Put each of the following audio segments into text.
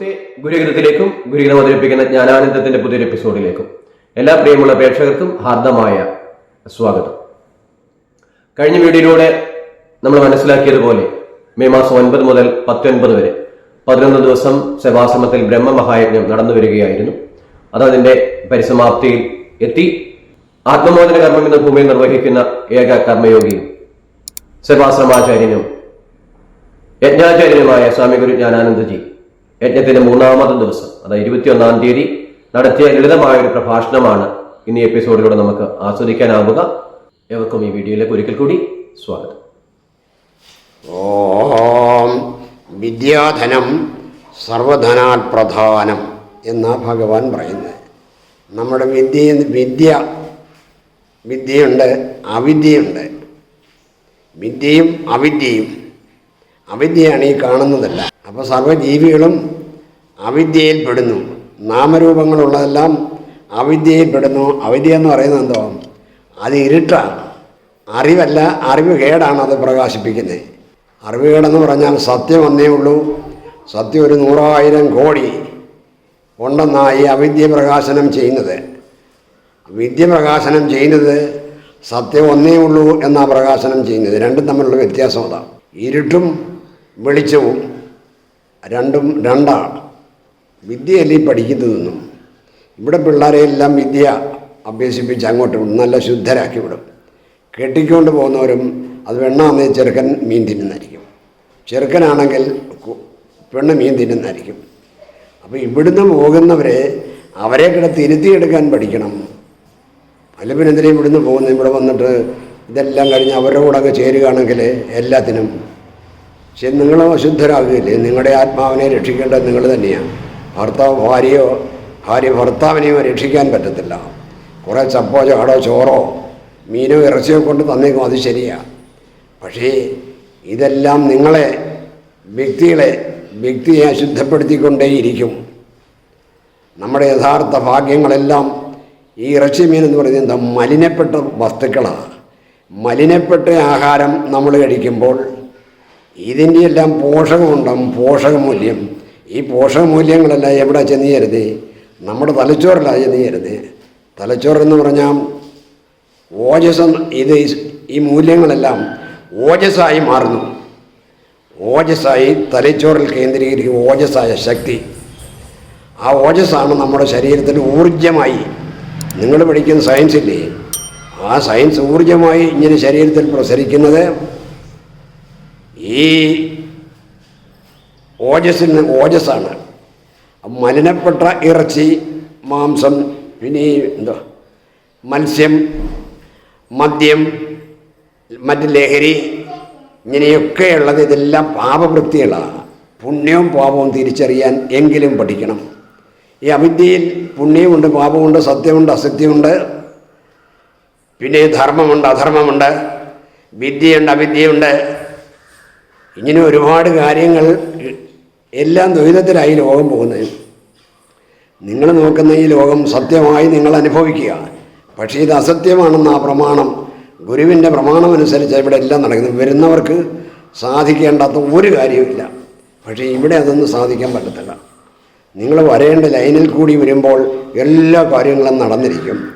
നമസ്തേ ഗുരുഗ്രഹത്തിലേക്കും ഗുരുഗ്രഹം അവതരിപ്പിക്കുന്ന ജ്ഞാനാനന്ദത്തിന്റെ പുതിയൊരു എപ്പിസോഡിലേക്കും എല്ലാ പ്രിയമുള്ള പ്രേക്ഷകർക്കും ഹാർദമായ സ്വാഗതം. കഴിഞ്ഞ വീഡിയോയിലൂടെ നമ്മൾ മനസ്സിലാക്കിയതുപോലെ മെയ് മാസം ഒൻപത് മുതൽ പത്തൊൻപത് വരെ പതിനൊന്ന് ദിവസം സെവാശ്രമത്തിൽ ബ്രഹ്മമഹായജ്ഞം നടന്നു വരികയായിരുന്നു. അത് അതിന്റെ പരിസമാപ്തിയിൽ എത്തി. ആത്മമോചന കർമ്മം എന്ന ഭൂമിയിൽ നിർവഹിക്കുന്ന ഏക കർമ്മയോഗിയും സെവാശ്രമാചാര്യനും യജ്ഞാചാര്യനുമായ സ്വാമി ഗുരു ജ്ഞാനാനന്ദജി യജ്ഞത്തിന്റെ മൂന്നാമത്തെ ദിവസം അതായത് ഇരുപത്തിയൊന്നാം തീയതി നടത്തിയ ലളിതമായ ഒരു പ്രഭാഷണമാണ്. ഇന്ന് എപ്പിസോഡിലൂടെ നമുക്ക് ആസ്വദിക്കാനാവുക. ഏവർക്കും ഈ വീഡിയോയിലേക്ക് ഒരിക്കൽ കൂടി സ്വാഗതം. ഓം വിദ്യാധനം സർവധനാൽ പ്രധാനം എന്നാ ഭഗവാൻ പറയുന്നത്. നമ്മുടെ വിദ്യ വിദ്യ വിദ്യയുണ്ട് അവിദ്യയുണ്ട്. വിദ്യയും അവിദ്യയും അവിദ്യയാണ് ഈ കാണുന്നതല്ല. അപ്പോൾ സർവജീവികളും അവിദ്യയിൽ പെടുന്നു നാമരൂപങ്ങളുള്ളതെല്ലാം അവിദ്യയിൽ പെടുന്നു അവിദ്യ എന്ന് പറയുന്നത് എന്തോ? അത് ഇരുട്ടാണ്. അറിവല്ല അറിവ് കേടാണ് അത് പ്രകാശിപ്പിക്കുന്നത്. അറിവ് കേടെന്ന് പറഞ്ഞാൽ സത്യം ഒന്നേ ഉള്ളൂ. സത്യം ഒരു നൂറായിരം കോടി ഉണ്ടെന്നായി അവിദ്യ പ്രകാശനം ചെയ്യുന്നത്. വിദ്യ പ്രകാശനം ചെയ്യുന്നത് സത്യം ഒന്നേ ഉള്ളൂ എന്നാണ് പ്രകാശനം ചെയ്യുന്നത്. രണ്ടും തമ്മിലുള്ള വ്യത്യാസം അതാണ് ഇരുട്ടും വെളിച്ചവും രണ്ടും രണ്ടാണ്. വിദ്യയല്ലേ പഠിക്കുന്നതൊന്നും. ഇവിടെ പിള്ളേരെ എല്ലാം വിദ്യ അഭ്യസിപ്പിച്ച് അങ്ങോട്ട് വിടും. നല്ല ശുദ്ധരാക്കി വിടും. കെട്ടിക്കൊണ്ട് പോകുന്നവരും അത് വെണ്ണാന്ന് ചെറുക്കൻ മീൻ തിന്നുന്നതായിരിക്കും. ചെറുക്കനാണെങ്കിൽ പെണ്ണ് മീൻ തിന്നുന്നതായിരിക്കും. അപ്പോൾ ഇവിടുന്ന് പോകുന്നവരെ അവരെ കിട തിരുത്തിയെടുക്കാൻ പഠിക്കണം. അല്ല പിന്നെ എന്തിനാ ഇവിടുന്ന് പോകുന്നത്? ഇവിടെ വന്നിട്ട് ഇതെല്ലാം കഴിഞ്ഞ് അവരുടെ കൂടെ അങ്ങ് ചേരുകയാണെങ്കിൽ എല്ലാത്തിനും പക്ഷെ നിങ്ങളും അശുദ്ധരാകുകയില്ലേ? നിങ്ങളുടെ ആത്മാവിനെ രക്ഷിക്കേണ്ടത് നിങ്ങൾ തന്നെയാണ്. ഭർത്താവ് ഭാര്യയോ ഭാര്യ ഭർത്താവിനെയോ രക്ഷിക്കാൻ പറ്റത്തില്ല. കുറേ ചപ്പോ ചാടോ ചോറോ മീനോ ഇറച്ചിയോ കൊണ്ട് തന്നേക്കും അത് ശരിയാണ് പക്ഷേ ഇതെല്ലാം നിങ്ങളെ വ്യക്തികളെ വ്യക്തിയെ അശുദ്ധപ്പെടുത്തിക്കൊണ്ടേയിരിക്കും. നമ്മുടെ യഥാർത്ഥ ഭാഗ്യങ്ങളെല്ലാം ഈ ഇറച്ചി മീൻ എന്ന് പറയുന്നത് എന്താ? മലിനപ്പെട്ട വസ്തുക്കളാണ് മലിനപ്പെട്ട ആഹാരം നമ്മൾ കഴിക്കുമ്പോൾ ഇതിന്റെ എല്ലാം പോഷകമുണ്ടാകും പോഷകമൂല്യം. ഈ പോഷകമൂല്യങ്ങളെല്ലാം എവിടെ ചെന്ന് ചേരുന്നത് നമ്മുടെ തലച്ചോറിലാണ് ചെന്ന് ചേരുന്നത് തലച്ചോറെന്ന് പറഞ്ഞാൽ ഓജസ് ഇത് ഈ- മൂല്യങ്ങളെല്ലാം ഓജസ്സായി മാറുന്നു. ഓജസ്സായി തലച്ചോറിൽ കേന്ദ്രീകരിക്കും ഓജസ്സായ ശക്തി. ആ ഓജസ്സാണ് നമ്മുടെ ശരീരത്തിൽ ഊർജമായി നിങ്ങൾ പഠിക്കുന്ന സയൻസില്ലേ? ആ സയൻസ് ഊർജമായി ഇങ്ങനെ ശരീരത്തിൽ പ്രസരിക്കുന്നത് ഈ ഓജസ്സിന് ഓജസ്സാണ്. മലിനപ്പെട്ട ഇറച്ചി മാംസം പിന്നെ ഈ എന്തോ മത്സ്യം മദ്യം മറ്റ് ലഹരി ഇങ്ങനെയൊക്കെയുള്ളത് ഇതെല്ലാം പാപവൃത്തികളാണ്. പുണ്യവും പാപവും തിരിച്ചറിയാൻ എങ്കിലും പഠിക്കണം. ഈ അവിദ്യയിൽ പുണ്യമുണ്ട് പാപമുണ്ട് സത്യമുണ്ട് അസത്യമുണ്ട്. പിന്നെ ധർമ്മമുണ്ട് അധർമ്മമുണ്ട്. വിദ്യയുണ്ട് അവിദ്യയുണ്ട്. ഇങ്ങനെ ഒരുപാട് കാര്യങ്ങൾ എല്ലാം ദ്വൈതത്തിലായി ലോകം പോകുന്നത് നിങ്ങൾ നോക്കുന്ന ഈ ലോകം സത്യമായി നിങ്ങൾ അനുഭവിക്കുക. പക്ഷേ ഇത് അസത്യമാണെന്ന ആ പ്രമാണം. ഗുരുവിന്റെ പ്രമാണം അനുസരിച്ച് ഇവിടെ എല്ലാം നടക്കുന്നു. വരുന്നവർക്ക് സാധിക്കേണ്ടാത്ത ഒരു കാര്യവുമില്ല. പക്ഷേ ഇവിടെ അതൊന്നും സാധിക്കാൻ പറ്റത്തില്ല. നിങ്ങൾ വരേണ്ട ലൈനിൽ കൂടി വരുമ്പോൾ എല്ലാ കാര്യങ്ങളും നടന്നിരിക്കും.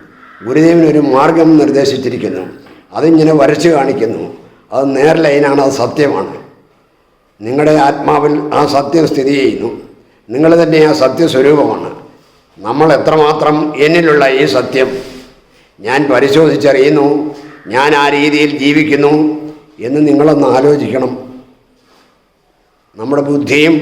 ഗുരുദേവൻ ഒരു മാർഗം നിർദ്ദേശിച്ചിരിക്കുന്നു. അതിങ്ങനെ വരച്ച് കാണിക്കുന്നു. അത് നേർ ലൈനാണ് അത് സത്യമാണ്. നിങ്ങളുടെ ആത്മാവിൽ ആ സത്യം സ്ഥിതി ചെയ്യുന്നു. നിങ്ങൾ തന്നെ ആ സത്യസ്വരൂപമാണ്. നമ്മൾ എത്രമാത്രം എന്നിലുള്ള ഈ സത്യം ഞാൻ പരിശോധിച്ചറിയുന്നു ഞാൻ ആ രീതിയിൽ ജീവിക്കുന്നു എന്ന് നിങ്ങളൊന്ന് ആലോചിക്കണം. നമ്മുടെ ബുദ്ധിയും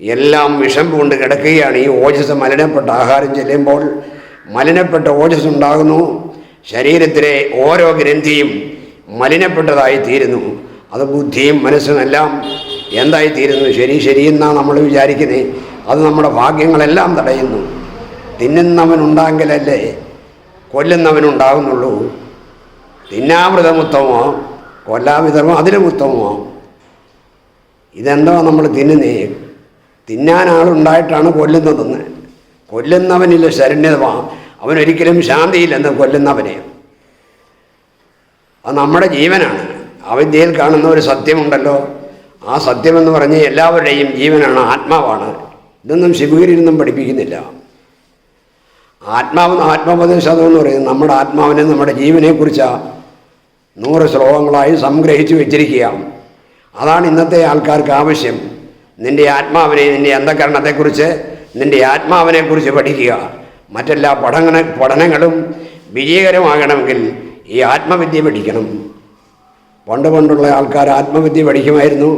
എല്ലാം വിഷം പൂണ്ട് കിടക്കുകയാണ്. ഈ ഓജസ് മലിനപ്പെട്ട ആഹാരം ചെല്ലുമ്പോൾ മലിനപ്പെട്ട ഓജസ് ഉണ്ടാകുന്നു. ശരീരത്തിലെ ഓരോ ഗ്രന്ഥിയും മലിനപ്പെട്ടതായി തീരുന്നു. അത് ബുദ്ധിയും മനസ്സുമെല്ലാം എന്തായിത്തീരുന്നു? ശരി ശരി എന്നാണ് നമ്മൾ വിചാരിക്കുന്നത് അത് നമ്മുടെ ഭാഗ്യങ്ങളെല്ലാം തടയുന്നു. തിന്നുന്നവനുണ്ടെങ്കിലല്ലേ കൊല്ലുന്നവനുണ്ടാകുന്നുള്ളൂ. തിന്നാമൃതം ഉത്തമോ കൊല്ലാവിധമോ അതിലും ഉത്തമോ ഇതെന്തോ നമ്മൾ തിന്നുന്നേ? തിന്നാൻ ആളുണ്ടായിട്ടാണ് കൊല്ലുന്നതെന്ന്. കൊല്ലുന്നവനില്ല ശരണ്യതമാ അവനൊരിക്കലും ശാന്തിയില്ലെന്ന് കൊല്ലുന്നവനെ. അത് നമ്മുടെ ജീവനാണ്. അവിദ്യയിൽ കാണുന്ന ഒരു സത്യമുണ്ടല്ലോ. ആ സത്യമെന്ന് പറഞ്ഞ് എല്ലാവരുടെയും ജീവനാണ് ആത്മാവാണ്. ഇതൊന്നും ശിവഗിരിയിലൊന്നും പഠിപ്പിക്കുന്നില്ല. ആത്മാവ് ആത്മോപദേശം എന്ന് പറയുന്നത് നമ്മുടെ ആത്മാവിനെ നമ്മുടെ ജീവനെക്കുറിച്ചാണ് നൂറ് ശ്ലോകങ്ങളായി സംഗ്രഹിച്ച് വെച്ചിരിക്കുക. അതാണ് ഇന്നത്തെ ആൾക്കാർക്ക് ആവശ്യം. നിന്റെ ആത്മാവിനെ നിന്റെ അന്ധകരണത്തെക്കുറിച്ച് നിന്റെ ആത്മാവിനെക്കുറിച്ച് പഠിക്കുക. മറ്റെല്ലാ പഠന പഠനങ്ങളും വിജയകരമാകണമെങ്കിൽ ഈ ആത്മവിദ്യ പഠിക്കണം. പണ്ട് പണ്ടുള്ള ആൾക്കാർ ആത്മവിദ്യ പഠിക്കുമായിരുന്നു.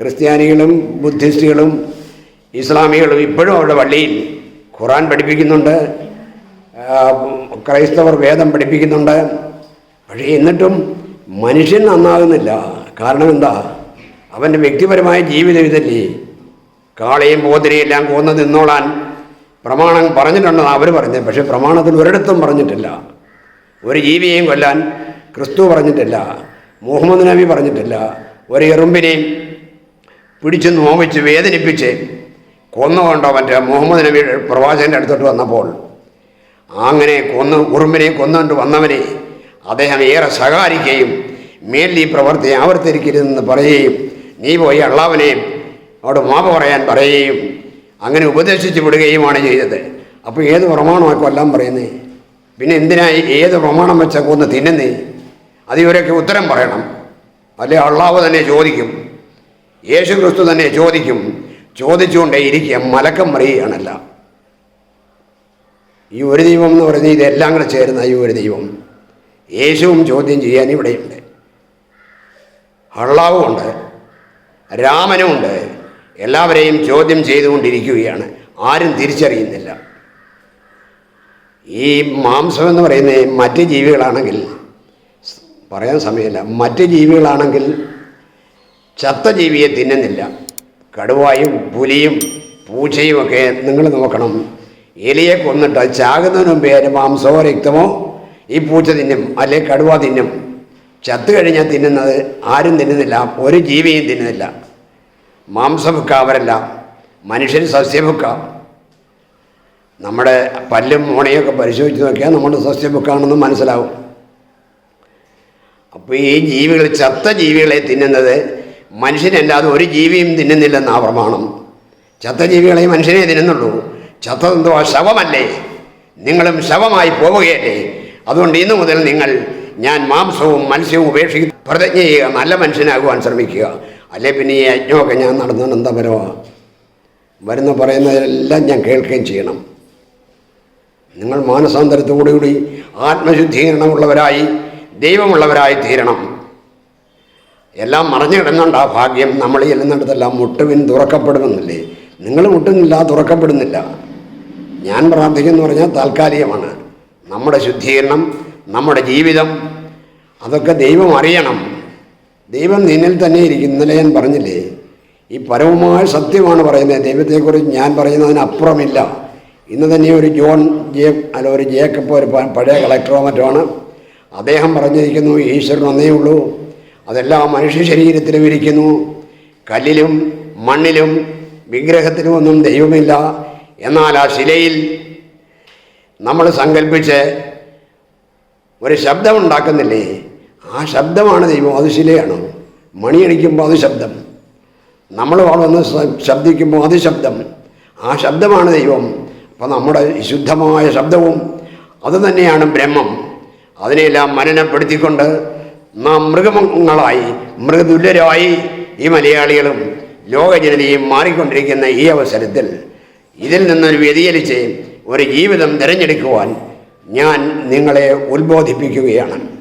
ക്രിസ്ത്യാനികളും ബുദ്ധിസ്റ്റുകളും ഇസ്ലാമികളും ഇപ്പോഴും അവരുടെ പള്ളിയിൽ ഖുറാൻ പഠിപ്പിക്കുന്നുണ്ട്. ക്രൈസ്തവർ വേദം പഠിപ്പിക്കുന്നുണ്ട്. പക്ഷേ എന്നിട്ടും മനുഷ്യൻ നന്നാകുന്നില്ല. കാരണം എന്താ? അവന്റെ വ്യക്തിപരമായ ജീവിതം ഇതല്ലേ. കാളയും പോതിനെയും എല്ലാം കൊന്നു നിന്നോളാൻ പ്രമാണം പറഞ്ഞിട്ടുണ്ടെന്ന് അവർ പറഞ്ഞത്. പക്ഷേ പ്രമാണത്തിൽ ഒരിടത്തും പറഞ്ഞിട്ടില്ല. ഒരു ജീവിയെയും കൊല്ലാൻ ക്രിസ്തു പറഞ്ഞിട്ടില്ല. മുഹമ്മദ് നബി പറഞ്ഞിട്ടില്ല. ഒരു എറുമ്പിനെയും പിടിച്ച് നോവിച്ച് വേദനിപ്പിച്ച് കൊന്നുകൊണ്ടോ മറ്റേ മുഹമ്മദ് നബി പ്രവാചകന്റെ അടുത്തോട്ട് വന്നപ്പോൾ അങ്ങനെ കൊന്ന് ഉറുമ്പിനെ കൊന്നുകൊണ്ട് വന്നവനെ അദ്ദേഹം ഏറെ സഹായിക്കുകയും മേലിൽ ഈ പ്രവൃത്തി ആവർത്തിരിക്കരുതെന്ന് പറയുകയും നീ പോയി അള്ളാവനെയും അവിടെ മാപ്പ് പറയാൻ പറയുകയും അങ്ങനെ ഉപദേശിച്ച് വിടുകയുമാണ് ചെയ്തത്. അപ്പോൾ ഏത് പ്രമാണമാണ് കൊല്ലാൻ പറയുന്നേ? പിന്നെ എന്തിനായി ഏത് പ്രമാണം വെച്ച കൊന്ന് തിന്നുന്നേ? അത് ഇവരൊക്കെ ഉത്തരം പറയണം. അല്ലെ അള്ളാവ് തന്നെ ചോദിക്കും. യേശു ക്രിസ്തു തന്നെ ചോദിക്കും. ചോദിച്ചുകൊണ്ടേ ഇരിക്കുക മലക്കം പറയുകയാണല്ല ഈ ഒരു ദൈവം എന്ന് പറയുന്നത് ഇതെല്ലാം കൂടെ ചേരുന്ന ഈ ഒരു ദൈവം. യേശുവും ചോദ്യം ചെയ്യാൻ ഇവിടെയുണ്ട്. അള്ളാവും ഉണ്ട് രാമനും ഉണ്ട്. എല്ലാവരെയും ചോദ്യം ചെയ്തുകൊണ്ടിരിക്കുകയാണ്. ആരും തിരിച്ചറിയുന്നില്ല. ഈ മാംസം എന്ന് പറയുന്നത് മറ്റ് ജീവികളാണെങ്കിൽ പറയാൻ സമയമില്ല. മറ്റ് ജീവികളാണെങ്കിൽ ചത്ത ജീവിയെ തിന്നുന്നില്ല. കടുവായും പുലിയും പൂച്ചയും ഒക്കെ നിങ്ങൾ നോക്കണം. എലിയെ കൊന്നിട്ട് ചാകുന്നതിന് മുമ്പേ അതിന്റെ മാംസമോ രക്തമോ ഈ പൂച്ച തിന്നും അല്ലെ കടുവ തിന്നും. ചത്തു കഴിഞ്ഞാൽ തിന്നുന്നത് ആരും തിന്നുന്നില്ല ഒരു ജീവിയും തിന്നുന്നില്ല. മാംസഭുക്ക അവരല്ല മനുഷ്യൻ സസ്യഭുക്ക നമ്മുടെ പല്ലും മോണയൊക്കെ പരിശോധിച്ച് നോക്കിയാൽ നമ്മൾ സസ്യഭുക്കാണെന്ന് മനസ്സിലാവും. അപ്പോൾ ഈ ജീവികൾ ചത്ത ജീവികളെ തിന്നുന്നത് മനുഷ്യനല്ലാതെ ഒരു ജീവിയും തിന്നുന്നില്ലെന്നാ പ്രമാണം. ചത്ത ജീവികളെ മനുഷ്യനെ തിന്നുന്നുള്ളൂ. ചത്തതെന്തോ ശവമല്ലേ? നിങ്ങളും ശവമായി പോവുകയല്ലേ? അതുകൊണ്ട് ഇന്നു മുതൽ നിങ്ങൾ ഞാൻ മാംസവും മത്സ്യവും ഉപേക്ഷിക്കും. പ്രതിജ്ഞ ചെയ്യുക നല്ല മനുഷ്യനാകുവാൻ ശ്രമിക്കുക. അല്ലെ പിന്നെ ഈ യജ്ഞമൊക്കെ ഞാൻ നടന്നത് എന്താ പരവാ വരുന്ന പറയുന്നതെല്ലാം ഞാൻ കേൾക്കുകയും ചെയ്യണം. നിങ്ങൾ മാനസാന്തരത്തോടുകൂടി ആത്മശുദ്ധീകരണമുള്ളവരായി ദൈവമുള്ളവരായി തീരണം എല്ലാം മറഞ്ഞു കിടന്നുണ്ട് ആ ഭാഗ്യം. നമ്മൾ ചെല്ലുന്നിടത്തെല്ലാം മുട്ടുവിൻ തുറക്കപ്പെടുമെന്നില്ലേ? നിങ്ങൾ മുട്ടുന്നില്ല തുറക്കപ്പെടുന്നില്ല. ഞാൻ പ്രാർത്ഥിക്കുന്നു പറഞ്ഞാൽ താൽക്കാലികമാണ്. നമ്മുടെ ശുദ്ധീകരണം നമ്മുടെ ജീവിതം അതൊക്കെ ദൈവം അറിയണം. ദൈവം നിന്നിൽ തന്നെ ഇരിക്കും ഇന്നലെ ഞാൻ പറഞ്ഞില്ലേ? ഈ പരമമായ സത്യമാണ് പറയുന്നത്. ദൈവത്തെക്കുറിച്ച് ഞാൻ പറയുന്നതിനപ്പുറമില്ല. ഇന്ന് തന്നെ ഒരു ജോൺ ജേ അല്ല ഒരു ജേക്കപ്പ് ഒരു പഴയ കളക്ടറോ മറ്റോ ആണ് അദ്ദേഹം പറഞ്ഞിരിക്കുന്നു ഈശ്വരൻ ഒന്നേ ഉള്ളൂ. അതെല്ലാം മനുഷ്യ ശരീരത്തിലും ഇരിക്കുന്നു. കല്ലിലും മണ്ണിലും വിഗ്രഹത്തിലും ഒന്നും ദൈവമില്ല. എന്നാൽ ആ ശിലയിൽ നമ്മൾ സങ്കല്പിച്ച് ഒരു ശബ്ദമുണ്ടാക്കുന്നില്ലേ? ആ ശബ്ദമാണ് ദൈവം അത് ശിലയാണ്. മണിയടിക്കുമ്പോൾ അത് ശബ്ദം. നമ്മൾ വളർന്ന് ശബ്ദിക്കുമ്പോൾ അത് ശബ്ദം. ആ ശബ്ദമാണ് ദൈവം. അപ്പം നമ്മുടെ ശുദ്ധമായ ശബ്ദവും അതുതന്നെയാണ് ബ്രഹ്മം. അതിനെല്ലാം മനനപ്പെടുത്തിക്കൊണ്ട് നാം മൃഗങ്ങളായി മൃഗതുല്യരായി ഈ മലയാളികളും ലോകജനതയും മാറിക്കൊണ്ടിരിക്കുന്ന ഈ അവസരത്തിൽ ഇതിൽ നിന്നൊരു വ്യതിചലിച്ച് ഒരു ജീവിതം തിരഞ്ഞെടുക്കുവാൻ ഞാൻ നിങ്ങളെ ഉത്ബോധിപ്പിക്കുകയാണ്.